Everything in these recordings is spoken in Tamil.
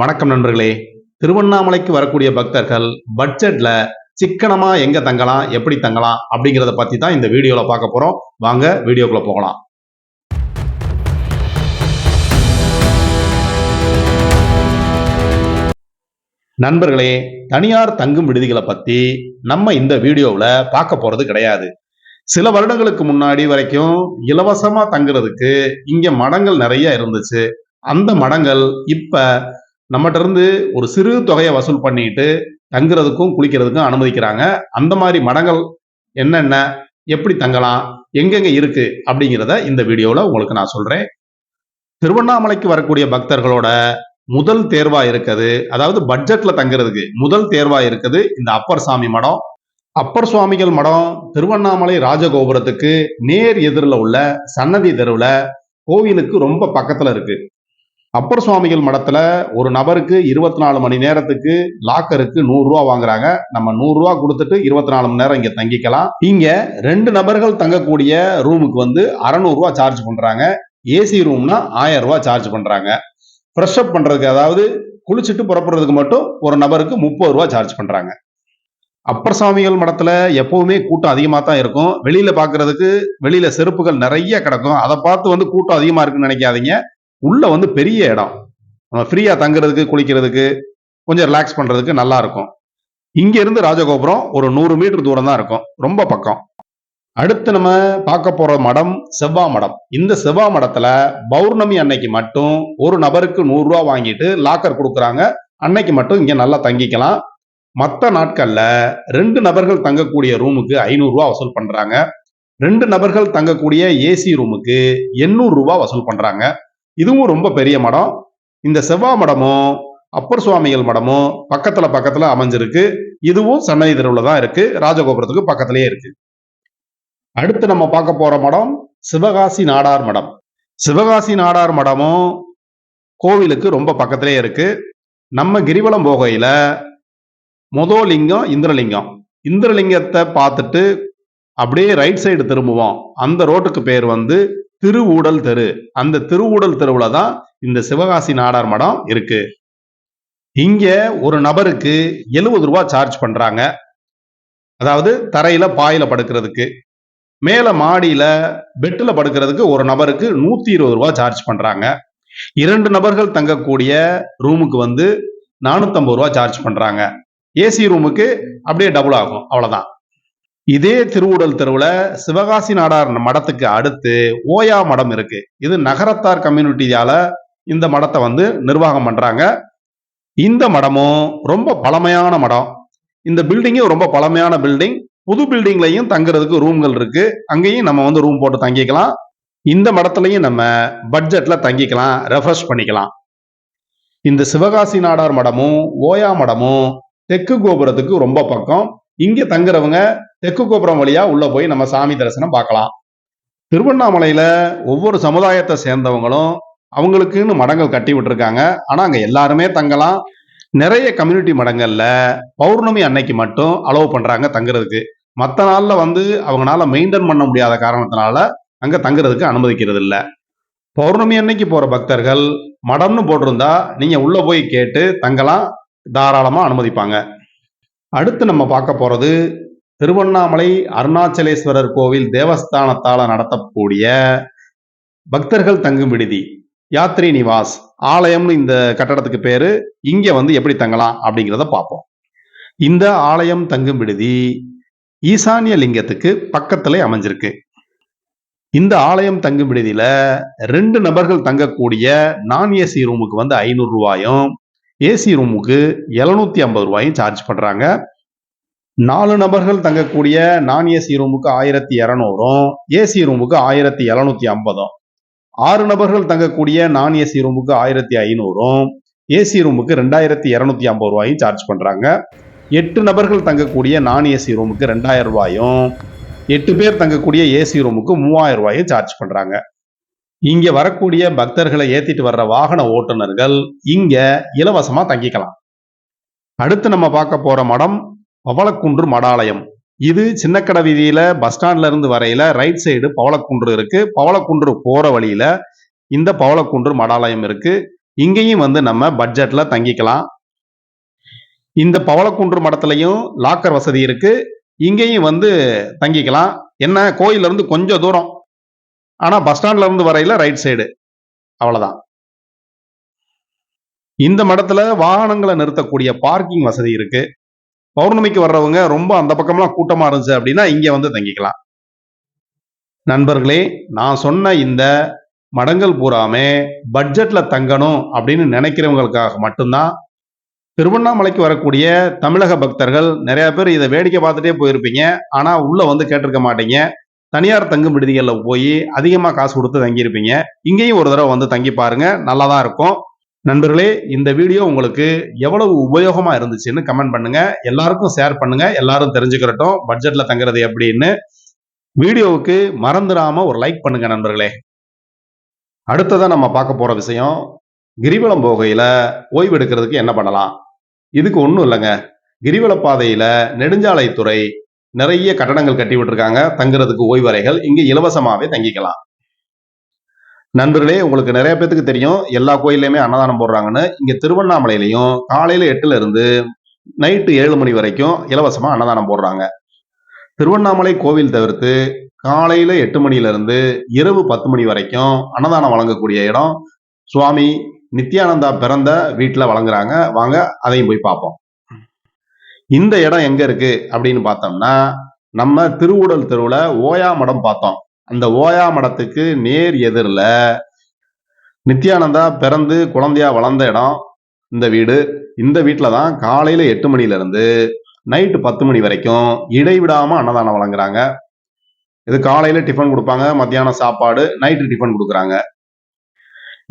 வணக்கம் நண்பர்களே. திருவண்ணாமலைக்கு வரக்கூடிய பக்தர்கள் பட்ஜெட்ல சிக்கனமா எங்க தங்கலாம் எப்படி தங்கலாம் அப்படிங்கறத பத்தி தான் இந்த வீடியோல பார்க்க போறோம். வாங்க வீடியோக்குள்ள போகலாம். நண்பர்களே தனியார் தங்கும் விடுதிகளை பத்தி நம்ம இந்த வீடியோவில் பார்க்க போறது கிடையாது. சில வருடங்களுக்கு முன்னாடி வரைக்கும் இலவசமா தங்குறதுக்கு இங்க மடங்கள் நிறைய இருந்துச்சு. அந்த மடங்கள் இப்ப நம்மகிட்ட இருந்து ஒரு சிறு தொகையை வசூல் பண்ணிட்டு தங்குறதுக்கும் குளிக்கிறதுக்கும் அனுமதிக்கிறாங்க. அந்த மாதிரி மடங்கள் என்னென்ன எப்படி தங்கலாம் எங்கெங்க இருக்கு அப்படிங்கிறத இந்த வீடியோவில் உங்களுக்கு நான் சொல்றேன். திருவண்ணாமலைக்கு வரக்கூடிய பக்தர்களோட முதல் தேர்வா இருக்குது. அதாவது பட்ஜெட்ல தங்குறதுக்கு முதல் தேர்வா இருக்குது இந்த அப்பர் சாமி மடம். அப்பர் சுவாமிகள் மடம் திருவண்ணாமலை ராஜகோபுரத்துக்கு நேர் எதிரில் உள்ள சன்னதி தெருவில் கோவிலுக்கு ரொம்ப பக்கத்தில் இருக்கு. அப்பர் சுவாமிகள் மடத்துல ஒரு நபருக்கு இருபத்தி நாலு மணி நேரத்துக்கு லாக்கருக்கு நூறு ரூபா வாங்குறாங்க. நம்ம நூறு ரூபா கொடுத்துட்டு இருபத்தி நாலு மணி நேரம் இங்க தங்கிக்கலாம். இங்க ரெண்டு நபர்கள் தங்கக்கூடிய ரூமுக்கு வந்து அறநூறு ரூபா சார்ஜ் பண்றாங்க. ஏசி ரூம்னா ஆயிரம் ரூபா சார்ஜ் பண்றாங்க. ஃப்ரெஷ் அப் பண்றதுக்கு அதாவது குளிச்சுட்டு புறப்படுறதுக்கு மட்டும் ஒரு நபருக்கு முப்பது ரூபா சார்ஜ் பண்றாங்க. அப்பர் சாமிகள் மடத்துல எப்பவுமே கூட்டம் அதிகமா தான் இருக்கும். வெளியில பாக்குறதுக்கு வெளியில செருப்புகள் நிறைய கிடக்கும். அதை பார்த்து வந்து கூட்டம் அதிகமா இருக்குன்னு நினைக்காதீங்க. உள்ள வந்து பெரிய இடம். நம்ம ஃப்ரீயா தங்குறதுக்கு குளிக்கிறதுக்கு கொஞ்சம் ரிலாக்ஸ் பண்றதுக்கு நல்லா இருக்கும். இங்க இருந்து ராஜகோபுரம் ஒரு நூறு மீட்டர் தூரம் தான் இருக்கும். ரொம்ப பக்கம். அடுத்து நம்ம பார்க்க போற மடம் செவ்வா மடம். இந்த செவ்வா மடத்துல பௌர்ணமி அன்னைக்கு மட்டும் ஒரு நபருக்கு நூறு ரூபா வாங்கிட்டு லாக்கர் கொடுக்குறாங்க. அன்னைக்கு மட்டும் இங்க நல்லா தங்கிக்கலாம். மற்ற நாட்கள்ல ரெண்டு நபர்கள் தங்கக்கூடிய ரூமுக்கு ஐநூறு ரூபா வசூல் பண்றாங்க. ரெண்டு நபர்கள் தங்கக்கூடிய ஏசி ரூமுக்கு எண்ணூறு வசூல் பண்றாங்க. இதுவும் ரொம்ப பெரிய மடம். இந்த செவ்வாய் மடமும் அப்பர் சுவாமிகள் மடமும் பக்கத்துல பக்கத்துல அமைஞ்சிருக்கு. இதுவும் சன்னதி தெருவில் தான் இருக்கு. ராஜகோபுரத்துக்கு பக்கத்திலேயே இருக்கு. அடுத்து நம்ம பார்க்க போற மடம் சிவகாசி நாடார் மடம். சிவகாசி நாடார் மடமும் கோவிலுக்கு ரொம்ப பக்கத்திலே இருக்கு. நம்ம கிரிவலம் போகையில முதோ லிங்கம் இந்திரலிங்கம். இந்திரலிங்கத்தை பார்த்துட்டு அப்படியே ரைட் சைடு திரும்புவோம். அந்த ரோட்டுக்கு பேர் வந்து திருவூடல் தெரு. அந்த திருவூடல் தெருவுல தான் இந்த சிவகாசி நாடார் மடம் இருக்கு. இங்க ஒரு நபருக்கு எழுபது ரூபாய் சார்ஜ் பண்றாங்க. அதாவது தரையில பாயில படுக்கிறதுக்கு. மேல மாடியில பெட்டில் படுக்கிறதுக்கு ஒரு நபருக்கு நூத்தி இருபது ரூபாய் சார்ஜ் பண்றாங்க. இரண்டு நபர்கள் தங்கக்கூடிய ரூமுக்கு வந்து நானூத்தம்பது ரூபாய் சார்ஜ் பண்றாங்க. ஏசி ரூமுக்கு அப்படியே டபுள் ஆகும். அவ்வளவுதான். இதே திருவுடல் தெருவில் சிவகாசி நாடார் மடத்துக்கு அடுத்து ஓயா மடம் இருக்கு. இது நகரத்தார் கம்யூனிட்டியால இந்த மடத்தை வந்து நிர்வாகம் பண்றாங்க. இந்த மடமும் ரொம்ப பழமையான மடம். இந்த பில்டிங்கும் ரொம்ப பழமையான பில்டிங் புது பில்டிங்லையும் தங்குறதுக்கு ரூம்கள் இருக்கு. அங்கேயும் நம்ம வந்து ரூம் போட்டு தங்கிக்கலாம். இந்த மடத்துலையும் நம்ம பட்ஜெட்ல தங்கிக்கலாம் ரெஃப்ரெஷ் பண்ணிக்கலாம். இந்த சிவகாசி நாடார் மடமும் ஓயா மடமும் தெற்கு கோபுரத்துக்கு ரொம்ப பக்கம். இங்க தங்குறவங்க தெற்கு கோபுரம் வழியா உள்ள போய் நம்ம சாமி தரிசனம் பார்க்கலாம். திருவண்ணாமலையில ஒவ்வொரு சமுதாயத்தை சேர்ந்தவங்களும் அவங்களுக்குன்னு மடங்கள் கட்டி விட்டுருக்காங்க. ஆனா அங்க எல்லாருமே தங்கலாம். நிறைய கம்யூனிட்டி மடங்கள்ல பௌர்ணமி அன்னைக்கு மட்டும் அலோவ் பண்றாங்க தங்குறதுக்கு. மற்ற நாள்ல வந்து அவங்களால மெயின்டைன் பண்ண முடியாத காரணத்தினால அங்க தங்குறதுக்கு அனுமதிக்கிறது இல்ல. பௌர்ணமி அன்னைக்கு போற பக்தர்கள் மடம்னு போட்டிருந்தா நீங்க உள்ள போய் கேட்டு தங்கலாம் தாராளமா அனுமதிப்பாங்க. அடுத்து நம்ம பார்க்க போறது திருவண்ணாமலை அருணாச்சலேஸ்வரர் கோவில் தேவஸ்தானத்தால் நடத்தக்கூடிய பக்தர்கள் தங்கும் விடுதி யாத்ரி நிவாஸ் ஆலயம்னு இந்த கட்டடத்துக்கு பேரு. இங்க வந்து எப்படி தங்கலாம் அப்படிங்கிறத பார்ப்போம். இந்த ஆலயம் தங்கும் விடுதி ஈசானிய லிங்கத்துக்கு பக்கத்துல அமைஞ்சிருக்கு. இந்த ஆலயம் தங்கும் விடுதியில ரெண்டு நபர்கள் தங்கக்கூடிய நான் ஏசி ரூமுக்கு வந்து ஐநூறு ரூபாயும் ஏசி ரூமுக்கு எழுநூத்தி ஐம்பது ரூபாயும் சார்ஜ் பண்றாங்க. நாலு நபர்கள் தங்கக்கூடிய நான் ஏசி ரூமுக்கு ஆயிரத்தி இரநூறும் ஏசி ரூமுக்கு ஆயிரத்தி எழுநூத்தி ஐம்பதும். ஆறு நபர்கள் தங்கக்கூடிய நான் ஏசி ரூமுக்கு ஆயிரத்தி ஐநூறும் ஏசி ரூமுக்கு ரெண்டாயிரத்தி இரநூத்தி ஐம்பது ரூபாயும் சார்ஜ் பண்ணுறாங்க எட்டு நபர்கள் தங்கக்கூடிய நான் ஏசி ரூமுக்கு ரெண்டாயிரம் ரூபாயும் எட்டு பேர் தங்கக்கூடிய ஏசி ரூமுக்கு மூவாயிரம் ரூபாயும் சார்ஜ் பண்ணுறாங்க இங்கே வரக்கூடிய பக்தர்களை ஏற்றிட்டு வர்ற வாகன ஓட்டுநர்கள் இங்கே இலவசமாக தங்கிக்கலாம். அடுத்து நம்ம பார்க்க போகிற மடம் பவளக்குன்று மடாலயம். இது சின்னக்கடை வீதியில பஸ் ஸ்டாண்ட்ல இருந்து வரையில ரைட் சைடு பவளக்குன்று இருக்கு. பவளக்குன்று போற வழியில இந்த பவளக்குன்று மடாலயம் இருக்கு. இங்கேயும் வந்து நம்ம பட்ஜெட்ல தங்கிக்கலாம். இந்த பவளக்குன்று மடத்துலையும் லாக்கர் வசதி இருக்கு. இங்கேயும் வந்து தங்கிக்கலாம். என்ன? கோயில்ல இருந்து கொஞ்சம் தூரம். ஆனா பஸ் ஸ்டாண்ட்ல இருந்து வரையில ரைட் சைடு அவ்வளவுதான். இந்த மடத்துல வாகனங்களை நிறுத்தக்கூடிய பார்க்கிங் வசதி இருக்கு. பௌர்ணமிக்கு வர்றவங்க ரொம்ப அந்த பக்கம்லாம் கூட்டமாக இருந்துச்சு அப்படின்னா இங்கே வந்து தங்கிக்கலாம். நண்பர்களே நான் சொன்ன இந்த மடங்கள் பூராமே பட்ஜெட்டில் தங்கணும் அப்படின்னு நினைக்கிறவங்களுக்காக மட்டும்தான். திருவண்ணாமலைக்கு வரக்கூடிய தமிழக பக்தர்கள் நிறையா பேர் இதை வேடிக்கை பார்த்துட்டே போயிருப்பீங்க. ஆனால் உள்ளே வந்து கேட்டிருக்க மாட்டீங்க. தனியார் தங்கும் விடுதிகளில் போய் அதிகமாக காசு கொடுத்து தங்கியிருப்பீங்க. இங்கேயும் ஒரு தடவை வந்து தங்கி பாருங்க. நல்லா தான் இருக்கும். நண்பர்களே இந்த வீடியோ உங்களுக்கு எவ்வளவு உபயோகமா இருந்துச்சுன்னு கமெண்ட் பண்ணுங்க. எல்லாருக்கும் ஷேர் பண்ணுங்க. எல்லாரும் தெரிஞ்சுக்கிறட்டும் பட்ஜெட்ல தங்குறது எப்படின்னு. வீடியோவுக்கு மறந்துடாம ஒரு லைக் பண்ணுங்க நண்பர்களே. அடுத்ததா நம்ம பார்க்க போற விஷயம் கிரிவலம் போகையில ஓய்வு எடுக்கிறதுக்கு என்ன பண்ணலாம்? இதுக்கு ஒன்றும் இல்லைங்க. கிரிவல பாதையில நெடுஞ்சாலைத்துறை நிறைய கட்டடங்கள் கட்டி விட்டுருக்காங்க. தங்குறதுக்கு ஓய்வறைகள் இங்க இலவசமாவே தங்கிக்கலாம். நண்பர்களே உங்களுக்கு நிறைய பேத்துக்கு தெரியும். எல்லா கோயில்லையுமே அன்னதானம் போடுறாங்கன்னு. இங்க திருவண்ணாமலையிலையும் காலையில எட்டுல இருந்து நைட்டு ஏழு மணி வரைக்கும் இலவசமா அன்னதானம் போடுறாங்க. திருவண்ணாமலை கோவில் தவிர்த்து காலையில எட்டு மணில இருந்து இரவு பத்து மணி வரைக்கும் அன்னதானம் வழங்கக்கூடிய இடம் சுவாமி நித்யானந்தா பிறந்த வீட்டில் வழங்குறாங்க. வாங்க அதையும் போய் பார்ப்போம். இந்த இடம் எங்க இருக்கு அப்படின்னு பார்த்தோம்னா நம்ம திருவுடல் தெருவுல ஓயா மடம் பார்த்தோம். அந்த ஓயா மடத்துக்கு நேர் எதிரில் நித்யானந்தா பிறந்து குழந்தையா வளர்ந்த இடம் இந்த வீடு. இந்த வீட்டில் தான் காலையில் எட்டு மணிலேருந்து நைட்டு பத்து மணி வரைக்கும் இடைவிடாமல் அன்னதானம் வழங்குறாங்க. இது காலையில் டிஃபன் கொடுப்பாங்க மத்தியானம் சாப்பாடு நைட்டு டிஃபன் கொடுக்குறாங்க.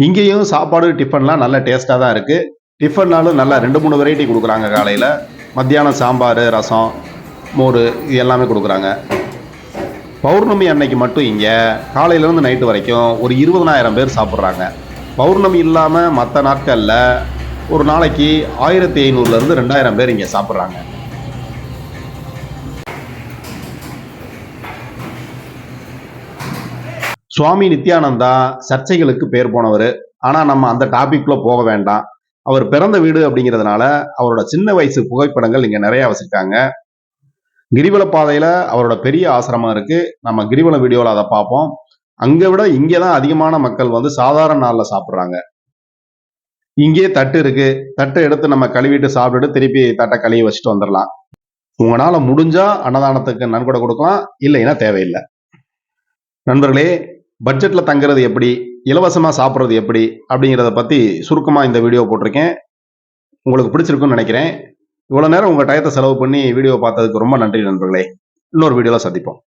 இங்கேயும் சாப்பாடு டிஃபன்லாம் நல்ல டேஸ்ட்டாக தான் இருக்குது டிஃபன்னாலும் நல்லா ரெண்டு மூணு வெரைட்டி கொடுக்குறாங்க காலையில். மத்தியானம் சாம்பார் ரசம் மோர் இது எல்லாமே கொடுக்குறாங்க. பௌர்ணமி அன்னைக்கு மட்டும் இங்கே காலையிலேருந்து நைட்டு வரைக்கும் ஒரு இருபதனாயிரம் பேர் சாப்பிட்றாங்க. பௌர்ணமி இல்லாமல் மற்ற நாட்களில் ஒரு நாளைக்கு ஆயிரத்தி ஐநூறுலேருந்து ரெண்டாயிரம் பேர் இங்கே சாப்பிட்றாங்க. சுவாமி நித்யானந்தா சர்ச்சைகளுக்கு பேர் போனவர். ஆனால் நம்ம அந்த டாபிக்ல போக வேண்டாம். அவர் பிறந்த வீடு அப்படிங்கிறதுனால அவரோட சின்ன வயசு புகைப்படங்கள் இங்கே நிறையா வச்சுருக்காங்க. கிரிவல பாதையில அவரோட பெரிய ஆசிரமம் இருக்கு. நம்ம கிரிவல வீடியோவில் அதை பார்ப்போம். அங்கே விட இங்கே தான் அதிகமான மக்கள் வந்து சாதாரண நாளில் சாப்பிட்றாங்க. இங்கே தட்டு இருக்கு. தட்டை எடுத்து நம்ம கழுவிட்டு சாப்பிட்டுட்டு திருப்பி தட்டை கழுவி வச்சுட்டு வந்துடலாம். உங்களால முடிஞ்சா அன்னதானத்துக்கு நன்கொடை கொடுக்கலாம். இல்லைன்னா தேவையில்லை. நண்பர்களே பட்ஜெட்ல தங்குறது எப்படி? இலவசமா சாப்பிட்றது எப்படி? அப்படிங்கிறத பத்தி சுருக்கமாக இந்த வீடியோ போட்டிருக்கேன். உங்களுக்கு பிடிச்சிருக்குன்னு நினைக்கிறேன். இவ்வளவு நேரம் உங்க டயத்தை செலவு பண்ணி வீடியோ பார்த்ததுக்கு ரொம்ப நன்றி நண்பர்களே. இன்னொரு வீடியோவில் சந்திப்போம்.